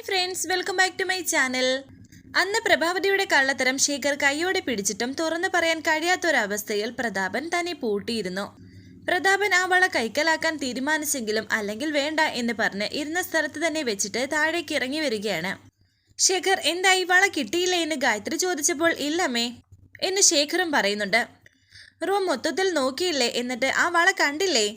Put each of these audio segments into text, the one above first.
Hi friends welcome back to my channel. അന്ന് പ്രഭാവതിയുടെ കള്ളത്തരം ശേഖർ കൈയോടെ പിടിച്ചിട്ടും തുറന്നു പറയാൻ കഴിയാത്തൊരവസ്ഥയിൽ പ്രതാപൻ തന്നെ പൂട്ടിയിരുന്നു. പ്രതാപൻ ആ വള കൈക്കലാക്കാൻ തീരുമാനിച്ചെങ്കിലും അല്ലെങ്കിൽ വേണ്ട എന്ന് പറഞ്ഞ് ഇരുന്ന സ്ഥലത്ത് തന്നെ വെച്ചിട്ട് താഴേക്ക് ഇറങ്ങി വരികയാണ്. ശേഖർ എന്തായി വള കിട്ടിയില്ല എന്ന് ഗായത്രി ചോദിച്ചപ്പോൾ ഇല്ലമ്മേ എന്ന് ശേഖറും പറയുന്നുണ്ട്. റൂം മൊത്തത്തിൽ നോക്കിയില്ലേ എന്നിട്ട് ആ വള കണ്ടില്ലേ?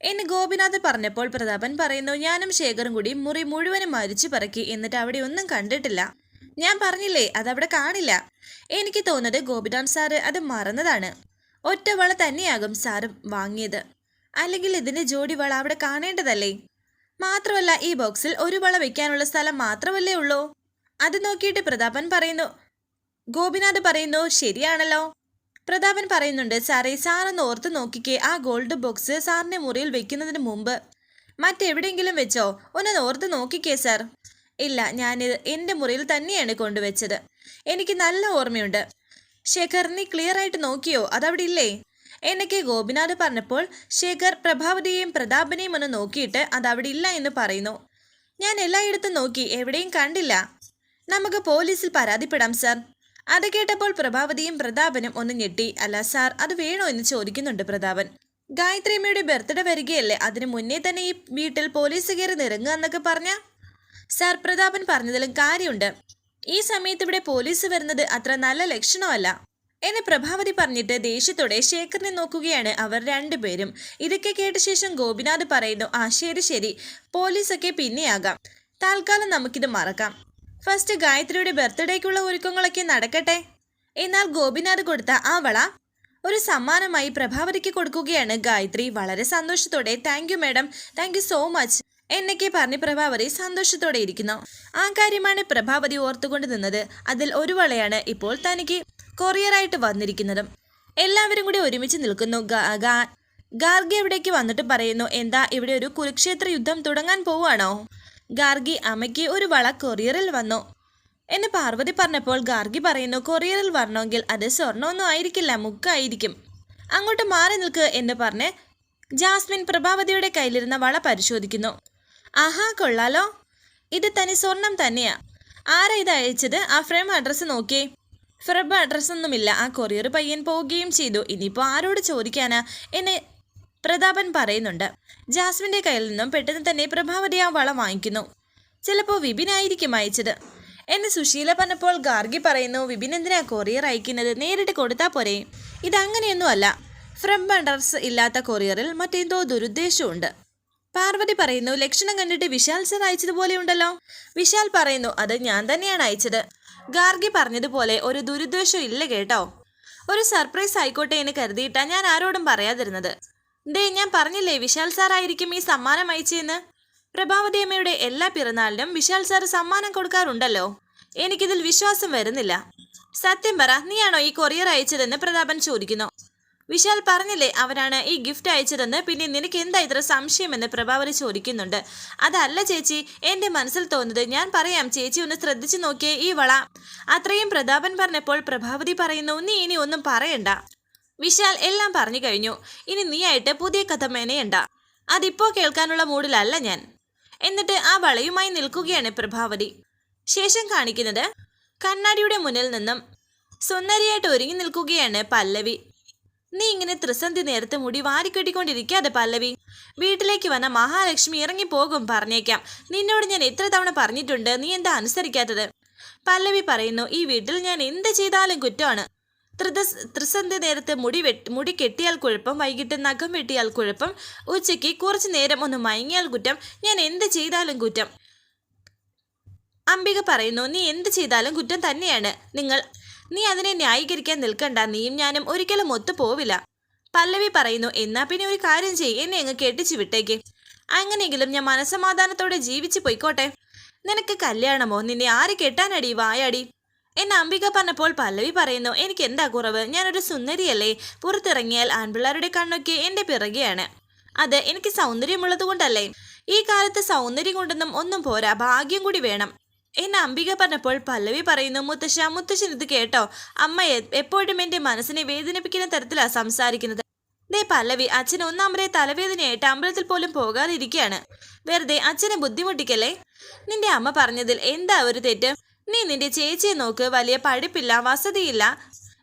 എന്ന് ഗോപിനാഥ് പറഞ്ഞപ്പോൾ പ്രതാപൻ പറയുന്നു ഞാനും ശേഖറും കൂടി മുറി മുഴുവനും മരിച്ചു പറക്കി എന്നിട്ട് അവിടെ ഒന്നും കണ്ടിട്ടില്ല. ഞാൻ പറഞ്ഞില്ലേ അതവിടെ കാണില്ല. എനിക്ക് തോന്നുന്നത് ഗോപിനാഥ് സാറ് അത് മറന്നതാണ്. ഒറ്റ വള തന്നെയാകും സാറ് വാങ്ങിയത്. അല്ലെങ്കിൽ ഇതിന്റെ ജോഡി വള അവിടെ കാണേണ്ടതല്ലേ? മാത്രമല്ല ഈ ബോക്സിൽ ഒരു വള വെക്കാനുള്ള സ്ഥലം മാത്രമല്ലേ ഉള്ളൂ? അത് നോക്കിയിട്ട് പ്രതാപൻ പറയുന്നു ഗോപിനാഥ് പറയുന്നു ശരിയാണല്ലോ. പ്രതാപൻ പറയുന്നുണ്ട് സാറേ സാറൊന്ന് ഓർത്ത് നോക്കിക്കേ ആ ഗോൾഡ് ബോക്സ് സാറിന്റെ മുറിയിൽ വെക്കുന്നതിന് മുമ്പ്. മറ്റെവിടെയെങ്കിലും വെച്ചോ? ഒന്ന് ഓർത്ത് നോക്കിക്കേ സാർ. ഇല്ല ഞാനിത് എന്റെ മുറിയിൽ തന്നെയാണ് കൊണ്ടുവച്ചത്. എനിക്ക് നല്ല ഓർമ്മയുണ്ട്. ശേഖർ നീ ക്ലിയർ ആയിട്ട് നോക്കിയോ? അതവിടെ ഇല്ലേ? എന്നൊക്കെ ഗോപിനാഥ് പറഞ്ഞപ്പോൾ ശേഖർ പ്രഭാവതിയെയും പ്രതാപനെയും ഒന്ന് നോക്കിയിട്ട് അതവിടെ ഇല്ല എന്ന് പറയുന്നു. ഞാൻ എല്ലായിടത്തും നോക്കി എവിടെയും കണ്ടില്ല. നമുക്ക് പോലീസിൽ പരാതിപ്പെടാം സാർ. അത് കേട്ടപ്പോൾ പ്രഭാവതിയും പ്രതാപനും ഒന്ന് ഞെട്ടി. അല്ല സാർ അത് വേണോ എന്ന് ചോദിക്കുന്നുണ്ട് പ്രതാപൻ. ഗായത്രിയമ്മയുടെ ബർത്ത്ഡേ വരികയല്ലേ അതിനു മുന്നേ തന്നെ ഈ വീട്ടിൽ പോലീസ് കയറി നിറങ്ങുക എന്നൊക്കെ പറഞ്ഞ? സാർ പ്രതാപൻ പറഞ്ഞതിലും കാര്യമുണ്ട്. ഈ സമയത്ത് ഇവിടെ പോലീസ് വരുന്നത് അത്ര നല്ല ലക്ഷണമല്ല. എന്ന് പ്രഭാവതി പറഞ്ഞിട്ട് ദേഷ്യത്തോടെ ശേഖറിനെ നോക്കുകയാണ് അവർ രണ്ടുപേരും. ഇതൊക്കെ കേട്ട ശേഷം ഗോപിനാഥ് പറയുന്നു ആ ശരി ശരി. പോലീസൊക്കെ പിന്നെയാകാം. താൽക്കാലം നമുക്കിത് മറക്കാം. ഫസ്റ്റ് ഗായത്രിയുടെ ബർത്ത്ഡേക്കുള്ള ഒരുക്കങ്ങളൊക്കെ നടക്കട്ടെ. എന്നാൽ ഗോപിനാഥ് കൊടുത്ത ആ വള ഒരു സമ്മാനമായി പ്രഭാവതിക്ക് കൊടുക്കുകയാണ് ഗായത്രി. വളരെ സന്തോഷത്തോടെ thank you madam thank you so much എന്നൊക്കെ പറഞ്ഞ് പ്രഭാവതി സന്തോഷത്തോടെ ഇരിക്കുന്നു. ആ കാര്യമാണ് പ്രഭാവതി ഓർത്തുകൊണ്ട് നിന്നത്. അതിൽ ഒരു വളയാണ് ഇപ്പോൾ തനിക്ക് കൊറിയറായിട്ട് വന്നിരിക്കുന്നതും. എല്ലാവരും കൂടി ഒരുമിച്ച് നിൽക്കുന്നു. ഗാർഗ എവിടേക്ക് വന്നിട്ട് പറയുന്നു എന്താ ഇവിടെ ഒരു കുരുക്ഷേത്ര യുദ്ധം തുടങ്ങാൻ പോവാണോ ഗാർഗി അമ്മയ്ക്ക് ഒരു വള കൊറിയറിൽ വന്നു. എന്ന് പാർവതി പറഞ്ഞപ്പോൾ ഗാർഗി പറയുന്നു കൊറിയറിൽ വരണമെങ്കിൽ അത് സ്വർണമൊന്നും ആയിരിക്കില്ല മുക്കായിരിക്കും. അങ്ങോട്ട് മാറി നിൽക്ക് എന്ന് പറഞ്ഞ് ജാസ്മിൻ പ്രഭാവതിയുടെ കയ്യിലിരുന്ന വള പരിശോധിക്കുന്നു. ആഹാ കൊള്ളാലോ. ഇത് തനി സ്വർണം തന്നെയാ. ആരാ ഇത് അയച്ചത്? ആ ഫ്രെയിം അഡ്രസ്സ് നോക്കിയേ. ഫ്രബ് അഡ്രസ്സൊന്നുമില്ല. ആ കൊറിയർ പയ്യൻ പോവുകയും ചെയ്തു. ഇനിയിപ്പോൾ ആരോട് ചോദിക്കാനാ? എന്ന് പ്രതാപൻ പറയുന്നുണ്ട്. ജാസ്മിന്റെ കയ്യിൽ നിന്നും പെട്ടെന്ന് തന്നെ പ്രഭാവതി ആ വള വാങ്ങിക്കുന്നു. ചിലപ്പോൾ വിപിനായിരിക്കും അയച്ചത്. എന്ന് സുശീല പറഞ്ഞപ്പോൾ ഗാർഗി പറയുന്നു വിപിൻ എന്തിനാ കൊറിയർ അയക്കുന്നത്? നേരിട്ട് കൊടുത്താൽ പോരെ. ഇതങ്ങനെയൊന്നുമല്ല ഫ്രം ബണ്ടർസ് ഇല്ലാത്ത കൊറിയറിൽ മറ്റെന്തോ ദുരുദ്ദേശമുണ്ട് പാർവതി പറയുന്നു ലക്ഷണം കണ്ടിട്ട് വിശാൽ സർ അയച്ചതുപോലെ ഉണ്ടല്ലോ. വിശാൽ പറയുന്നു അത് ഞാൻ തന്നെയാണ് അയച്ചത്. ഗാർഗി പറഞ്ഞതുപോലെ ഒരു ദുരുദ്ദേശം ഇല്ല കേട്ടോ. ഒരു സർപ്രൈസ് ആയിക്കോട്ടെ എന്ന് കരുതിയിട്ടാണ് ഞാൻ ആരോടും പറയാതിരുന്നത്. ദേ ഞാൻ പറഞ്ഞില്ലേ വിശാൽ സാറായിരിക്കും ഈ സമ്മാനം അയച്ചെന്ന്? പ്രഭാവതി അമ്മയുടെ എല്ലാ പിറന്നാളിനും വിശാൽ സാർ സമ്മാനം കൊടുക്കാറുണ്ടല്ലോ. എനിക്കിതിൽ വിശ്വാസം വരുന്നില്ല. സത്യം പറ നീയാണോ ഈ കൊറിയർ അയച്ചതെന്ന് പ്രതാപൻ ചോദിക്കുന്നു. വിശാൽ പറഞ്ഞില്ലേ അവനാണ് ഈ ഗിഫ്റ്റ് അയച്ചതെന്ന് പിന്നെ നിനക്ക് എന്താ ഇത്ര സംശയമെന്ന് പ്രഭാവതി ചോദിക്കുന്നുണ്ട്. അതല്ല ചേച്ചി എന്റെ മനസ്സിൽ തോന്നുന്നത് ഞാൻ പറയാം ചേച്ചി ഒന്ന് ശ്രദ്ധിച്ചു നോക്കിയേ ഈ വള. അത്രയും പ്രതാപൻ പറഞ്ഞപ്പോൾ പ്രഭാവതി പറയുന്നു നീ ഇനി ഒന്നും പറയണ്ട. വിശാൽ എല്ലാം പറഞ്ഞു കഴിഞ്ഞു. ഇനി നീയായിട്ട് പുതിയ കഥ മേനയണ്ട. അതിപ്പോ കേൾക്കാനുള്ള മൂഡിലല്ല ഞാൻ. എന്നിട്ട് ആ വളയുമായി നിൽക്കുകയാണ് പ്രഭാവതി. ശേഷം കാണിക്കുന്നത് കണ്ണാടിയുടെ മുന്നിൽ നിന്നും സുന്ദരിയായിട്ട് ഒരുങ്ങി നിൽക്കുകയാണ് പല്ലവി. നീ ഇങ്ങനെ ത്രിസന്ധി നേരത്തെ മുടി വാരിക്കെട്ടിക്കൊണ്ടിരിക്കാതെ പല്ലവി. വീട്ടിലേക്ക് വന്ന മഹാലക്ഷ്മി ഇറങ്ങിപ്പോകും പറഞ്ഞേക്കാം. നിന്നോട് ഞാൻ എത്ര തവണ പറഞ്ഞിട്ടുണ്ട് നീ എന്താ അനുസരിക്കാത്തത്? പല്ലവി പറയുന്നു ഈ വീട്ടിൽ ഞാൻ എന്ത് ചെയ്താലും കുറ്റമാണ്. ത്രിദസ് ത്രിസന്ധി നേരത്തെ മുടി വെട്ടി മുടി കെട്ടിയാൽ കുഴപ്പം വൈകിട്ട് നഖം വെട്ടിയാൽ കുഴപ്പം ഉച്ചയ്ക്ക് കുറച്ചു നേരം ഒന്ന് മയങ്ങിയാൽ കുറ്റം ഞാൻ എന്ത് ചെയ്താലും കുറ്റം. അംബിക പറയുന്നു നീ എന്ത് ചെയ്താലും കുറ്റം തന്നെയാണ്. നിങ്ങൾ നീ അതിനെ ന്യായീകരിക്കാൻ നിൽക്കണ്ട. നീയും ഞാനും ഒരിക്കലും ഒത്തു പോവില്ല പല്ലവി പറയുന്നു എന്നാ പിന്നെ ഒരു കാര്യം ചെയ്യ്. എന്നെ അങ്ങ് കെട്ടിച്ചു വിട്ടേക്ക്. അങ്ങനെയെങ്കിലും ഞാൻ മനസമാധാനത്തോടെ ജീവിച്ചു പോയിക്കോട്ടെ. നിനക്ക് കല്യാണമോ? നിന്നെ ആര് കെട്ടാനടി? വായാടി. എന്ന് അംബിക പറഞ്ഞപ്പോൾ പല്ലവി പറയുന്നു എനിക്ക് എന്താ കുറവ്? ഞാനൊരു സുന്ദരിയല്ലേ? പുറത്തിറങ്ങിയാൽ ആൺപിള്ളേരുടെ കണ്ണൊക്കെ എന്റെ പിറകെയാണ്. അത് എനിക്ക് സൗന്ദര്യമുള്ളത് കൊണ്ടല്ലേ ഈ കാലത്ത് സൗന്ദര്യം കൊണ്ടൊന്നും ഒന്നും പോരാ ഭാഗ്യം കൂടി വേണം. എന്നെ അംബിക പറഞ്ഞപ്പോൾ പല്ലവി പറയുന്നു മുത്തശ്ശ മുത്തശ്ശൻ ഇത് കേട്ടോ? അമ്മ എപ്പോഴും എന്റെ മനസ്സിനെ വേദനിപ്പിക്കുന്ന തരത്തിലാ സംസാരിക്കുന്നത്. ദേ പല്ലവി അച്ഛൻ ഒന്നാമരെ തലവേദനയായിട്ട് അമ്പലത്തിൽ പോലും പോകാതിരിക്കുകയാണ്. വെറുതെ അച്ഛനെ ബുദ്ധിമുട്ടിക്കല്ലേ? നിന്റെ അമ്മ പറഞ്ഞതിൽ എന്താ ഒരു തെറ്റ്? നീ നിന്റെ ചേച്ചിയെ നോക്ക് വലിയ പഠിപ്പില്ല വസതിയില്ല.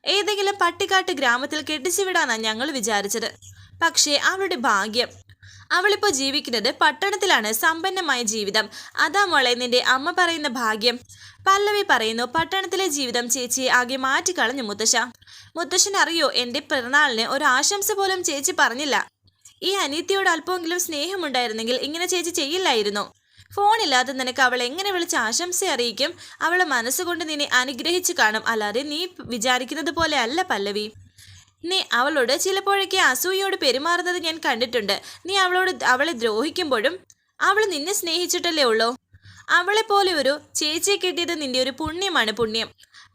ഏതെങ്കിലും പട്ടിക്കാട്ട് ഗ്രാമത്തിൽ കെട്ടിച്ചു വിടാനാ ഞങ്ങൾ വിചാരിച്ചത്. പക്ഷേ അവളുടെ ഭാഗ്യം. അവളിപ്പോ ജീവിക്കുന്നത് പട്ടണത്തിലാണ് സമ്പന്നമായ ജീവിതം. അതാ മോളെ നിന്റെ അമ്മ പറയുന്ന ഭാഗ്യം. പല്ലവി പറയുന്നു പട്ടണത്തിലെ ജീവിതം ചേച്ചിയെ ആകെ മാറ്റിക്കളഞ്ഞു മുത്തശ്ശ. അറിയോ എന്റെ പിറന്നാളിന് ഒരു ആശംസ പോലും ചേച്ചി പറഞ്ഞില്ല. ഈ അനീത്തിയോട് അല്പമെങ്കിലും സ്നേഹമുണ്ടായിരുന്നെങ്കിൽ ഇങ്ങനെ ചേച്ചി ചെയ്യില്ലായിരുന്നു? ഫോണില്ലാതെ നിനക്ക് അവൾ എങ്ങനെ വിളിച്ച് ആശംസ അറിയിക്കും? അവളെ മനസ്സുകൊണ്ട് നിന്നെ അനുഗ്രഹിച്ചു കാണും. അല്ലാതെ നീ വിചാരിക്കുന്നത് പോലെ അല്ല പല്ലവി. നീ അവളോട് ചിലപ്പോഴൊക്കെ അസൂയയോട് പെരുമാറുന്നത് ഞാൻ കണ്ടിട്ടുണ്ട്. നീ അവളോട് അവളെ ദ്രോഹിക്കുമ്പോഴും അവൾ നിന്നെ സ്നേഹിച്ചിട്ടല്ലേ ഉള്ളൂ? അവളെ പോലെ ഒരു ചേച്ചിയെ കിട്ടിയത് നിന്റെ ഒരു പുണ്യമാണ് പുണ്യം.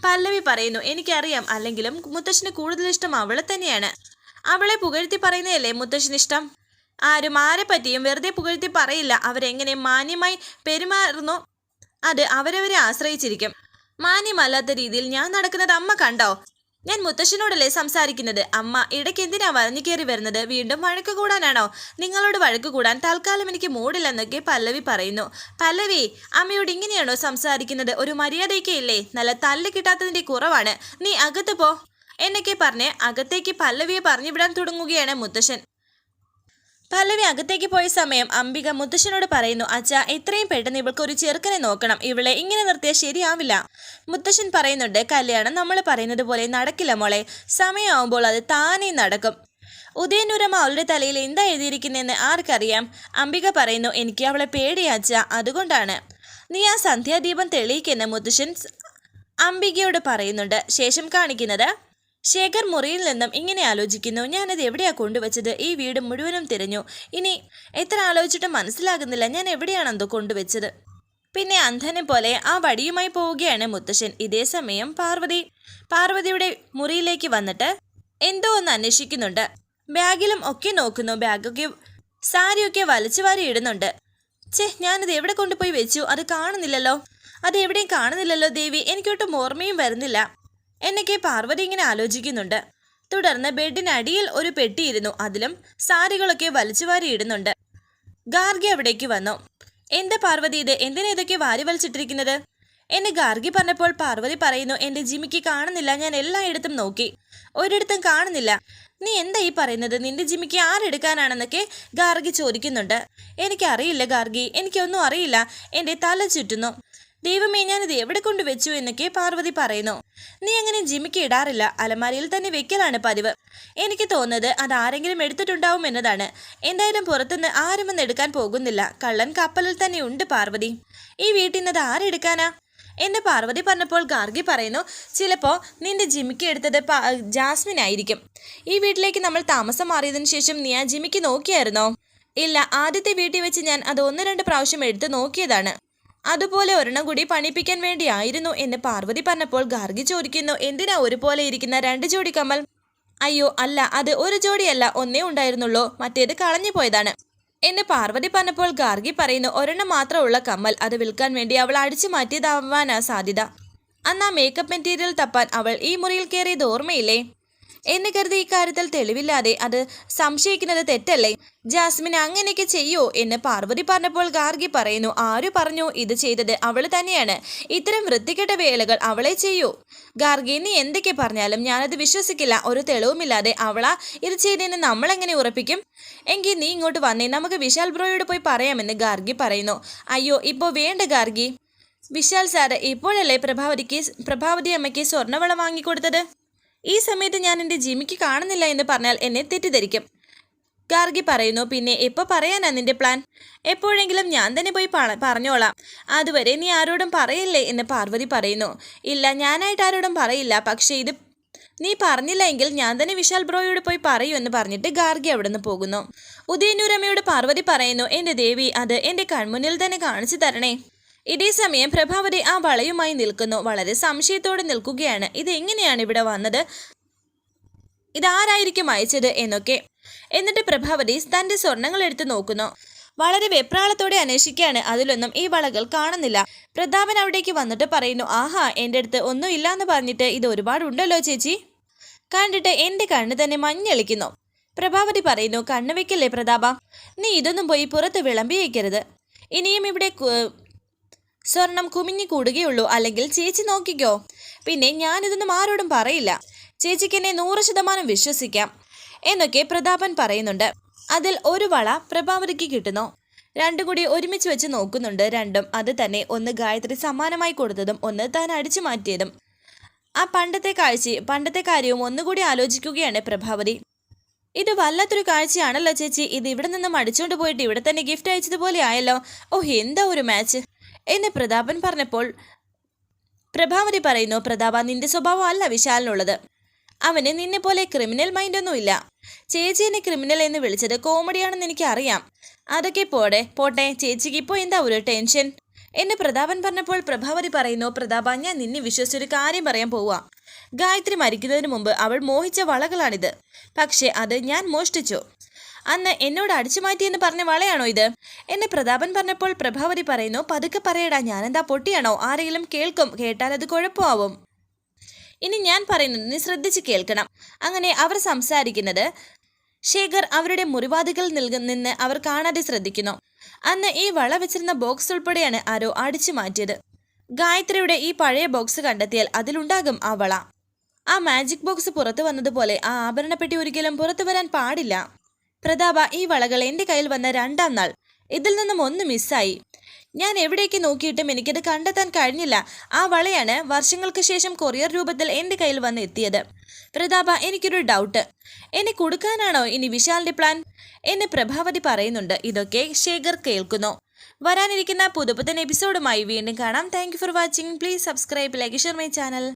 പല്ലവി പറയുന്നു എനിക്കറിയാം. അല്ലെങ്കിലും മുത്തശ്ശന് കൂടുതൽ ഇഷ്ടം അവളെ തന്നെയാണ്. അവളെ പുകഴ്ത്തി പറയുന്നതല്ലേ മുത്തശ്ശന് ഇഷ്ടം? ആരും ആരെ പറ്റിയും വെറുതെ പുകഴ്ത്തി പറയില്ല. അവരെങ്ങനെ മാന്യമായി പെരുമാറുന്നു? അത് അവരവരെ ആശ്രയിച്ചിരിക്കും. മാന്യമല്ലാത്ത രീതിയിൽ ഞാൻ നടക്കുന്നത് അമ്മ കണ്ടോ? ഞാൻ മുത്തശ്ശനോടല്ലേ സംസാരിക്കുന്നത്? അമ്മ ഇടയ്ക്ക് എന്തിനാ വരഞ്ഞു കയറി വരുന്നത്? വീണ്ടും വഴക്ക് കൂടാനാണോ? നിങ്ങളോട് വഴക്ക് കൂടാൻ തൽക്കാലം എനിക്ക് മൂടില്ലെന്നൊക്കെ പല്ലവി പറയുന്നു. പല്ലവി അമ്മയോട് ഇങ്ങനെയാണോ സംസാരിക്കുന്നത്? ഒരു മര്യാദയ്ക്ക് ഇല്ലേ? നല്ല തല്ല് കിട്ടാത്തതിന്റെ കുറവാണ്. നീ അകത്ത് പോ. എന്നൊക്കെ പറഞ്ഞ് അകത്തേക്ക് പല്ലവിയെ പറഞ്ഞു വിടാൻ തുടങ്ങുകയാണ് മുത്തശ്ശൻ. പല്ലവി അകത്തേക്ക് പോയ സമയം അംബിക മുത്തശ്ശനോട് പറയുന്നു അച്ഛ എത്രയും പെട്ടെന്ന് ഇവൾക്ക് ഒരു ചെറുക്കനെ നോക്കണം. ഇവളെ ഇങ്ങനെ നിർത്തിയാൽ ശരിയാവില്ല. മുത്തശ്ശൻ പറയുന്നുണ്ട് കല്യാണം നമ്മൾ പറയുന്നത് പോലെ നടക്കില്ല മോളെ. സമയമാവുമ്പോൾ അത് താനേ നടക്കും. ഉദയനുരമ അവളുടെ തലയിൽ എന്താ എഴുതിയിരിക്കുന്നതെന്ന് ആർക്കറിയാം? അംബിക പറയുന്നു എനിക്ക് അവളെ പേടിയാച്ച അതുകൊണ്ടാണ്. നീ ആ സന്ധ്യാദീപം തെളിയിക്കുന്ന മുത്തശ്ശൻ? അംബികയോട് പറയുന്നുണ്ട് ശേഷം കാണിക്കുന്നത് ശേഖർ മുറിയിൽ നിന്നും ഇങ്ങനെ ആലോചിക്കുന്നു ഞാനത് എവിടെയാ കൊണ്ടുവച്ചത്? ഈ വീട് മുഴുവനും തിരഞ്ഞു. ഇനി എത്ര ആലോചിച്ചിട്ടും മനസ്സിലാകുന്നില്ല. ഞാൻ എവിടെയാണെന്തോ കൊണ്ടുവച്ചത്? പിന്നെ അന്ധനെ പോലെ ആ വടിയുമായി പോവുകയാണ് മുത്തശ്ശൻ. ഇതേ സമയം പാർവതി പാർവതിയുടെ മുറിയിലേക്ക് വന്നിട്ട് എന്തോ ഒന്ന് അന്വേഷിക്കുന്നുണ്ട്. ബാഗിലും ഒക്കെ നോക്കുന്നു. ബാഗൊക്കെ സാരിയൊക്കെ വലിച്ചു വാരി ഇടുന്നുണ്ട്. ചേ ഞാനിത് എവിടെ കൊണ്ടുപോയി വെച്ചു? അത് കാണുന്നില്ലല്ലോ. അത് എവിടെയും കാണുന്നില്ലല്ലോ ദേവി. എനിക്കൊട്ടും ഓർമ്മയും വരുന്നില്ല. എന്നൊക്കെ പാർവതി ഇങ്ങനെ ആലോചിക്കുന്നുണ്ട്. തുടർന്ന് ബെഡിനടിയിൽ ഒരു പെട്ടിയിരുന്നു അതിലും സാരികളൊക്കെ വലിച്ചു വാരിയിടുന്നുണ്ട് ഗാർഗി അവിടേക്ക് വന്നു. എന്താ പാർവതി ഇത്? എന്തിനാ ഇതൊക്കെ വാരി വലിച്ചിട്ടിരിക്കുന്നത്? എന്നെ ഗാർഗി പറഞ്ഞപ്പോൾ പാർവതി പറയുന്നു എന്റെ ജിമിക്ക് കാണുന്നില്ല. ഞാൻ എല്ലായിടത്തും നോക്കി. ഒരിടത്തും കാണുന്നില്ല. നീ എന്താ ഈ പറയുന്നത്? നിന്റെ ജിമിക്ക് ആരെടുക്കാനാണെന്നൊക്കെ ഗാർഗി ചോദിക്കുന്നുണ്ട്. എനിക്കറിയില്ല ഗാർഗി. എനിക്കൊന്നും അറിയില്ല. എന്റെ തല ചുറ്റുന്നു. ദൈവമേ ഞാനിത് എവിടെ കൊണ്ട് വെച്ചു എന്നൊക്കെ പാർവതി പറയുന്നു. നീ അങ്ങനെ ജിമിക്ക് ഇടാറില്ല. അലമാരയിൽ തന്നെ വെക്കലാണ് പതിവ്. എനിക്ക് തോന്നുന്നത് അത് ആരെങ്കിലും എടുത്തിട്ടുണ്ടാവും എന്നതാണ്. എന്തായാലും പുറത്തുനിന്ന് ആരും എടുക്കാൻ പോകുന്നില്ല. കള്ളൻ കപ്പലിൽ തന്നെ ഉണ്ട് പാർവതി. ഈ വീട്ടിൽ നിന്ന് ആരെടുക്കാനാ എന്നെ പാർവതി പറഞ്ഞപ്പോൾ ഗാർഗി പറയുന്നു ചിലപ്പോൾ നിന്റെ ജിമിക്ക് എടുത്തത് ജാസ്മിൻ ആയിരിക്കും. ഈ വീട്ടിലേക്ക് നമ്മൾ താമസം മാറിയതിനു ശേഷം നീ ആ ജിമിക്ക് നോക്കിയായിരുന്നോ? ഇല്ല ആദ്യത്തെ വീട്ടിൽ വെച്ച് ഞാൻ അത് ഒന്ന് രണ്ട് പ്രാവശ്യം എടുത്ത് നോക്കിയതാണ്. അതുപോലെ ഒരെണ്ണം കൂടി പണിപ്പിക്കാൻ വേണ്ടിയായിരുന്നു എന്ന് പാർവതി പറഞ്ഞപ്പോൾ ഗാർഗി ചോദിക്കുന്നു എന്തിനാ ഒരുപോലെ ഇരിക്കുന്ന രണ്ട് ജോഡി കമ്മൽ അയ്യോ അല്ല അത് ഒരു ജോഡിയല്ല ഒന്നേ ഉണ്ടായിരുന്നുള്ളൂ മറ്റേത് കളഞ്ഞു പോയതാണ്. എന്ന് പാർവതി പറഞ്ഞപ്പോൾ ഗാർഗി പറയുന്നു ഒരെണ്ണം മാത്രമുള്ള കമ്മൽ അത് വിൽക്കാൻ വേണ്ടി അവൾ അടിച്ചു മാറ്റിയതാവാനാ സാധ്യത. അന്നാ മേക്കപ്പ് മെറ്റീരിയൽ തപ്പാൻ അവൾ ഈ മുറിയിൽ കയറിയത് ഓർമ്മയില്ലേ? എന്ന് കരുതി ഇക്കാര്യത്തിൽ തെളിവില്ലാതെ അത് സംശയിക്കുന്നത് തെറ്റല്ലേ? ജാസ്മിൻ അങ്ങനെയൊക്കെ ചെയ്യോ എന്ന് പാർവതി പറഞ്ഞപ്പോൾ ഗാർഗി പറയുന്നു ആര് പറഞ്ഞു ഇത് ചെയ്തത്? അവൾ തന്നെയാണ്. ഇത്തരം വൃത്തികെട്ട വേലകൾ അവളെ ചെയ്യൂ. ഗാർഗി നീ എന്തൊക്കെ പറഞ്ഞാലും ഞാനത് വിശ്വസിക്കില്ല. ഒരു തെളിവുമില്ലാതെ അവളാ ഇത് ചെയ്തതെന്ന് നമ്മളെങ്ങനെ ഉറപ്പിക്കും? എങ്കിൽ നീ ഇങ്ങോട്ട് വന്നേ. നമുക്ക് വിശാൽ ബ്രോയോട് പോയി പറയാമെന്ന് ഗാർഗി പറയുന്നു. അയ്യോ ഇപ്പോൾ വേണ്ട ഗാർഗി. വിശാൽ സാറ് ഇപ്പോഴല്ലേ പ്രഭാവതിക്ക് പ്രഭാവതി അമ്മയ്ക്ക് സ്വർണവള വാങ്ങിക്കൊടുത്തത്? ഈ സമയത്ത് ഞാൻ എന്റെ ജിമിക്ക് കാണുന്നില്ല എന്ന് പറഞ്ഞാൽ എന്നെ തെറ്റിദ്ധരിക്കും. ഗാർഗി പറയുന്നു പിന്നെ എപ്പോൾ പറയാനാ നിന്റെ പ്ലാൻ? എപ്പോഴെങ്കിലും ഞാൻ തന്നെ പോയി പറഞ്ഞോളാം. അതുവരെ നീ ആരോടും പറയില്ലേ? എന്ന് പാർവതി പറയുന്നു. ഇല്ല ഞാനായിട്ട് ആരോടും പറയില്ല. പക്ഷേ ഇത് നീ പറഞ്ഞില്ല എങ്കിൽ ഞാൻ തന്നെ വിശാൽ ബ്രോയോട് പോയി പറയൂ എന്ന് പറഞ്ഞിട്ട് ഗാർഗി അവിടെ നിന്ന് പോകുന്നു. ഉദയനൂരമ്മയോട് പാർവതി പറയുന്നു എന്റെ ദേവി അത് എന്റെ കൺമുന്നിൽ തന്നെ കാണിച്ചു തരണേ. ഇതേ സമയം പ്രഭാവതി ആ വളയുമായി നിൽക്കുന്നു. വളരെ സംശയത്തോടെ നിൽക്കുകയാണ്. ഇത് എങ്ങനെയാണ് ഇവിടെ വന്നത്? ഇതാരായിരിക്കും അയച്ചത് എന്നൊക്കെ. എന്നിട്ട് പ്രഭാവതി തന്റെ സ്വർണങ്ങൾ എടുത്തു നോക്കുന്നു. വളരെ വെപ്രാളത്തോടെ അന്വേഷിക്കുകയാണ്. അതിലൊന്നും ഈ വളകൾ കാണുന്നില്ല. പ്രതാപൻ അവിടേക്ക് വന്നിട്ട് പറയുന്നു ആഹാ എന്റെ അടുത്ത് ഒന്നും ഇല്ല എന്ന് പറഞ്ഞിട്ട് ഇത് ഒരുപാടുണ്ടല്ലോ ചേച്ചി. കണ്ടിട്ട് എന്റെ കണ്ണ് തന്നെ മഞ്ഞളിക്കുന്നു. പ്രഭാവതി പറയുന്നു കണ്ണ് വെക്കല്ലേ പ്രതാപ? നീ ഇതൊന്നും പോയി പുറത്ത് വിളമ്പിയേക്കരുത്. ഇനിയും ഇവിടെ സ്വർണം കുമിഞ്ഞു കൂടുകയുള്ളൂ. അല്ലെങ്കിൽ ചേച്ചി നോക്കിക്കോ. പിന്നെ ഞാനിതൊന്നും ആരോടും പറയില്ല. ചേച്ചിക്ക് എന്നെ നൂറ് ശതമാനം വിശ്വസിക്കാം. എന്നൊക്കെ പ്രതാപൻ പറയുന്നുണ്ട്. അതിൽ ഒരു വള പ്രഭാവതിക്ക് കിട്ടുന്നു. രണ്ടും കൂടി ഒരുമിച്ച് വെച്ച് നോക്കുന്നുണ്ട് രണ്ടും. അത് തന്നെ ഒന്ന് ഗായത്രി സമ്മാനമായി കൊടുത്തതും ഒന്ന് താൻ അടിച്ചു മാറ്റിയതും. ആ പണ്ടത്തെ കാഴ്ച പണ്ടത്തെ കാര്യവും ഒന്നുകൂടി ആലോചിക്കുകയാണ് പ്രഭാവതി. ഇത് വല്ലാത്തൊരു കാഴ്ചയാണല്ലോ ചേച്ചി. ഇത് ഇവിടെ നിന്നും അടിച്ചുകൊണ്ട് പോയിട്ട് ഇവിടെ തന്നെ ഗിഫ്റ്റ് അയച്ചതുപോലെ ആയല്ലോ. ഓ എന്താ ഒരു മാച്ച് എന്ന് പ്രതാപൻ പറഞ്ഞപ്പോൾ പ്രഭാവതി പറയുന്നു പ്രതാപ നിന്റെ സ്വഭാവം അല്ല വിശാലിനുള്ളത്. അവന് നിന്നെ പോലെ ക്രിമിനൽ മൈൻഡൊന്നുമില്ല. ചേച്ചി എന്നെ ക്രിമിനൽ എന്ന് വിളിച്ചത് കോമഡിയാണെന്ന് എനിക്ക് അറിയാം അതൊക്കെ പോടെ പോട്ടെ ചേച്ചിക്ക് ഇപ്പോൾ എന്താ ഒരു ടെൻഷൻ? എന്ന് പ്രതാപൻ പറഞ്ഞപ്പോൾ പ്രഭാവതി പറയുന്നു പ്രതാപ ഞാൻ നിന്നെ വിശ്വസിച്ചൊരു കാര്യം പറയാൻ പോവാ. ഗായത്രി മരിക്കുന്നതിന് മുമ്പ് അവൾ മോഹിച്ച വളകളാണിത്. പക്ഷേ അത് ഞാൻ മോഷ്ടിച്ചു. അന്ന് എന്നോട് അടിച്ചു മാറ്റിയെന്ന് പറഞ്ഞ വളയാണോ ഇത്? എന്നെ പ്രതാപൻ പറഞ്ഞപ്പോൾ പ്രഭാവതി പറയുന്നു പതുക്കെ പറയടാ ഞാനെന്താ പൊട്ടിയാണോ? ആരെങ്കിലും കേൾക്കും കേട്ടാൽ അത് കുഴപ്പമാവും. ഇനി ഞാൻ പറയുന്നത് നീ ശ്രദ്ധിച്ച് കേൾക്കണം. അങ്ങനെ അവർ സംസാരിക്കുന്നത് ശേഖർ അവരുടെ മുറിവാതികൾ നിന്ന് അവർ കാണാതെ ശ്രദ്ധിക്കുന്നു. അന്ന് ഈ വള വെച്ചിരുന്ന ബോക്സ് ഉൾപ്പെടെയാണ് ആരോ അടിച്ചു മാറ്റിയത്. ഗായത്രിയുടെ ഈ പഴയ ബോക്സ് കണ്ടെത്തിയാൽ അതിലുണ്ടാകും ആ വള. ആ മാജിക് ബോക്സ് പുറത്തു വന്നതുപോലെ ആ ആഭരണപ്പെട്ടി ഒരിക്കലും പുറത്തു വരാൻ പാടില്ല. പ്രതാപ ഈ വളകൾ എന്റെ കയ്യിൽ വന്ന രണ്ടാം നാൾ. ഇതിൽ നിന്നും ഒന്ന് മിസ്സായി. ഞാൻ എവിടേക്ക് നോക്കിയിട്ടും എനിക്കത് കണ്ടെത്താൻ കഴിഞ്ഞില്ല. ആ വളയാണ് വർഷങ്ങൾക്ക് ശേഷം കൊറിയർ രൂപത്തിൽ എന്റെ കയ്യിൽ വന്ന് എത്തിയത്. പ്രതാപ എനിക്കൊരു ഡൗട്ട്. എന്നെ കൊടുക്കാനാണോ ഇനി വിശാലിന്റെ പ്ലാൻ? എന്നെ പ്രഭാവതി പറയുന്നുണ്ട്. ഇതൊക്കെ ശേഖർ കേൾക്കുന്നു. വരാനിരിക്കുന്ന പുതുപുത്തൻ എപ്പിസോഡുമായി വീണ്ടും കാണാം. Thank for watching please subscribe like share my channel